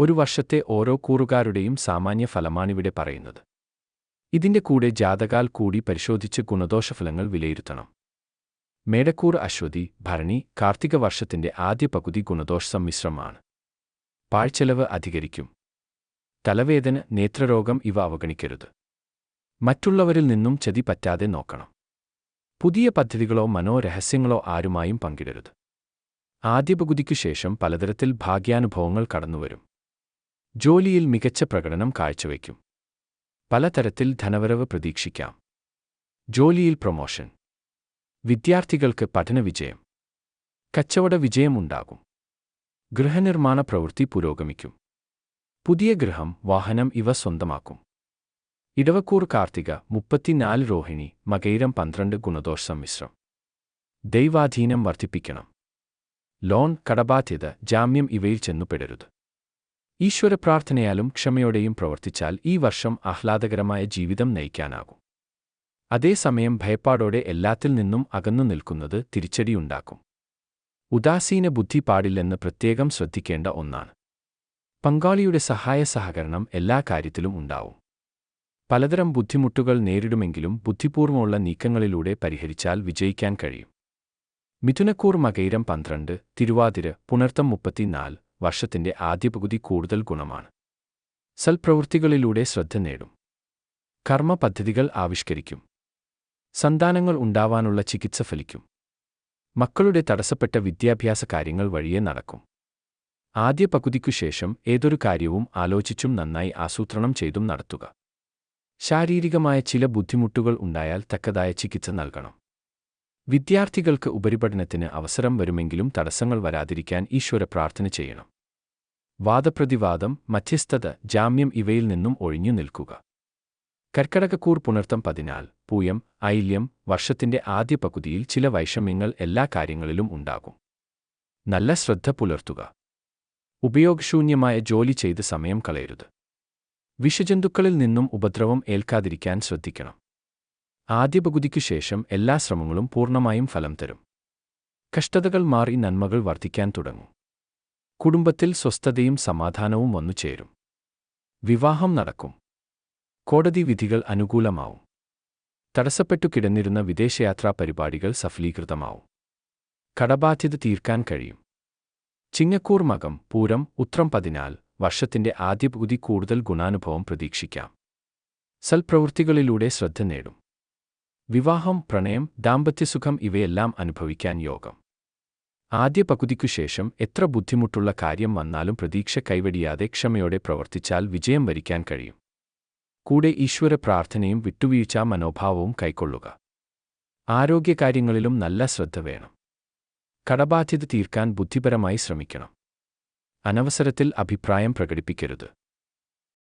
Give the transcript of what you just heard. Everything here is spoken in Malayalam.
ഒരു വർഷത്തെ ഓരോ കൂറുകാരുടെയും സാമാന്യ ഫലമാണിവിടെ പറയുന്നത്. ഇതിന്റെ കൂടെ ജാതകാൽ കൂടി പരിശോധിച്ച് ഗുണദോഷഫലങ്ങൾ വിലയിരുത്തണം. മേടക്കൂർ അശ്വതി ഭരണി കാർത്തിക വർഷത്തിന്റെ ആദ്യ പകുതി ഗുണദോഷ സമ്മിശ്രമാണ് പാഴ്ചെലവ് അധികരിക്കും. തലവേദന നേത്രരോഗം ഇവ അവഗണിക്കരുത്. മറ്റുള്ളവരിൽ നിന്നും ചതി പറ്റാതെ നോക്കണം. പുതിയ പദ്ധതികളോ മനോരഹസ്യങ്ങളോ ആരുമായും പങ്കിടരുത്. ആദ്യ ശേഷം പലതരത്തിൽ ഭാഗ്യാനുഭവങ്ങൾ കടന്നുവരും. ജോലിയിൽ മികച്ച പ്രകടനം കാഴ്ചവയ്ക്കും. പലതരത്തിൽ ധനവരവ് പ്രതീക്ഷിക്കാം. ജോലിയിൽ പ്രൊമോഷൻ. വിദ്യാർത്ഥികൾക്ക് പഠനവിജയം കച്ചവട വിജയമുണ്ടാകും ഗൃഹനിർമ്മാണ പ്രവൃത്തി പുരോഗമിക്കും. പുതിയ ഗൃഹം വാഹനം ഇവ സ്വന്തമാക്കും. ഇടവക്കൂർ കാർത്തിക മുപ്പത്തിനാല് രോഹിണി മകൈരം പന്ത്രണ്ട് ഗുണദോഷം മിശ്രം. ദൈവാധീനം വർദ്ധിപ്പിക്കണം. ലോൺ കടബാധ്യത ജാമ്യം ഇവയിൽ ചെന്നുപെടരുത്. ഈശ്വരപ്രാർത്ഥനയാലും ക്ഷമയോടെയും പ്രവർത്തിച്ചാൽ ഈ വർഷം ആഹ്ലാദകരമായ ജീവിതം നയിക്കാനാകും. അതേസമയം ഭയപ്പാടോടെ എല്ലാത്തിൽ നിന്നും അകന്നു നിൽക്കുന്നത് തിരിച്ചടിയുണ്ടാക്കും. ഉദാസീന ബുദ്ധി പാടില്ലെന്ന് പ്രത്യേകം ശ്രദ്ധിക്കേണ്ട ഒന്നാണ്. പങ്കാളിയുടെ സഹായ സഹകരണം എല്ലാ കാര്യത്തിലും ഉണ്ടാവും. പലതരം ബുദ്ധിമുട്ടുകൾ നേരിടുമെങ്കിലും ബുദ്ധിപൂർവമുള്ള നീക്കങ്ങളിലൂടെ പരിഹരിച്ചാൽ വിജയിക്കാൻ കഴിയും. മിഥുനക്കൂർ മകൈരം പന്ത്രണ്ട് തിരുവാതിര പുണർത്തം മുപ്പത്തിനാല് വർഷത്തിന്റെ ആദ്യ പകുതി കൂടുതൽ ഗുണമാണ്. സൽപ്രവൃത്തികളിലൂടെ ശ്രദ്ധ നേടും. കർമ്മ പദ്ധതികൾ ആവിഷ്കരിക്കും. സന്താനങ്ങൾ ഉണ്ടാവാനുള്ള ചികിത്സ ഫലിക്കും. മക്കളുടെ തടസ്സപ്പെട്ട വിദ്യാഭ്യാസ കാര്യങ്ങൾ വഴിയെ നടക്കും. ആദ്യ പകുതിക്കു ശേഷം ഏതൊരു കാര്യവും ആലോചിച്ചും നന്നായി ആസൂത്രണം ചെയ്തും നടത്തുക. ശാരീരികമായ ചില ബുദ്ധിമുട്ടുകൾ ഉണ്ടായാൽ തക്കതായ ചികിത്സ നൽകണം. വിദ്യാർത്ഥികൾക്ക് ഉപരിപഠനത്തിന് അവസരം വരുമെങ്കിലും തടസ്സങ്ങൾ വരാതിരിക്കാൻ ഈശ്വര പ്രാർത്ഥന ചെയ്യണം. വാദപ്രതിവാദം മധ്യസ്ഥത ജാമ്യം ഇവയിൽ നിന്നും ഒഴിഞ്ഞു നിൽക്കുക. കർക്കടകക്കൂർ പുണർത്തം പതിനാൽ പൂയം ഐല്യം വർഷത്തിന്റെ ആദ്യ പകുതിയിൽ ചില വൈഷമ്യങ്ങൾ എല്ലാ കാര്യങ്ങളിലും ഉണ്ടാകും. നല്ല ശ്രദ്ധ പുലർത്തുക. ഉപയോഗശൂന്യമായ ജോലി ചെയ്ത് സമയം കളയരുത്. വിഷജന്തുക്കളിൽ നിന്നും ഉപദ്രവം ഏൽക്കാതിരിക്കാൻ ശ്രദ്ധിക്കണം. ആദ്യ പകുതിക്കു ശേഷം എല്ലാ ശ്രമങ്ങളും പൂർണമായും ഫലം തരും. കഷ്ടതകൾ മാറി നന്മകൾ വർദ്ധിക്കാൻ തുടങ്ങും. കുടുംബത്തിൽ സ്വസ്ഥതയും സമാധാനവും വന്നു ചേരും. വിവാഹം നടക്കും. കോടതി വിധികൾ അനുകൂലമാവും. തടസ്സപ്പെട്ടു കിടന്നിരുന്ന വിദേശയാത്രാ പരിപാടികൾ സഫലീകൃതമാവും. കടബാധ്യത തീർക്കാൻ കഴിയും. ചിങ്ങക്കൂർ മകം പൂരം ഉത്രം പതിനാൽ വർഷത്തിന്റെ ആദ്യ പകുതി കൂടുതൽ ഗുണാനുഭവം പ്രതീക്ഷിക്കാം. സൽപ്രവൃത്തികളിലൂടെ ശ്രദ്ധ നേടും. വിവാഹം പ്രണയം ദാമ്പത്യസുഖം ഇവയെല്ലാം അനുഭവിക്കാൻ യോഗം. ആദ്യ പകുതിക്കു ശേഷം എത്ര ബുദ്ധിമുട്ടുള്ള കാര്യം വന്നാലും പ്രതീക്ഷ കൈവടിയാതെ ക്ഷമയോടെ പ്രവർത്തിച്ചാൽ വിജയം വരിക്കാൻ കഴിയും. കൂടെ ഈശ്വര പ്രാർത്ഥനയും വിട്ടുവീഴ്ചാ മനോഭാവവും കൈക്കൊള്ളുക. ആരോഗ്യകാര്യങ്ങളിലും നല്ല ശ്രദ്ധ വേണം. കടബാധ്യത തീർക്കാൻ ബുദ്ധിപരമായി ശ്രമിക്കണം. അനവസരത്തിൽ അഭിപ്രായം പ്രകടിപ്പിക്കരുത്.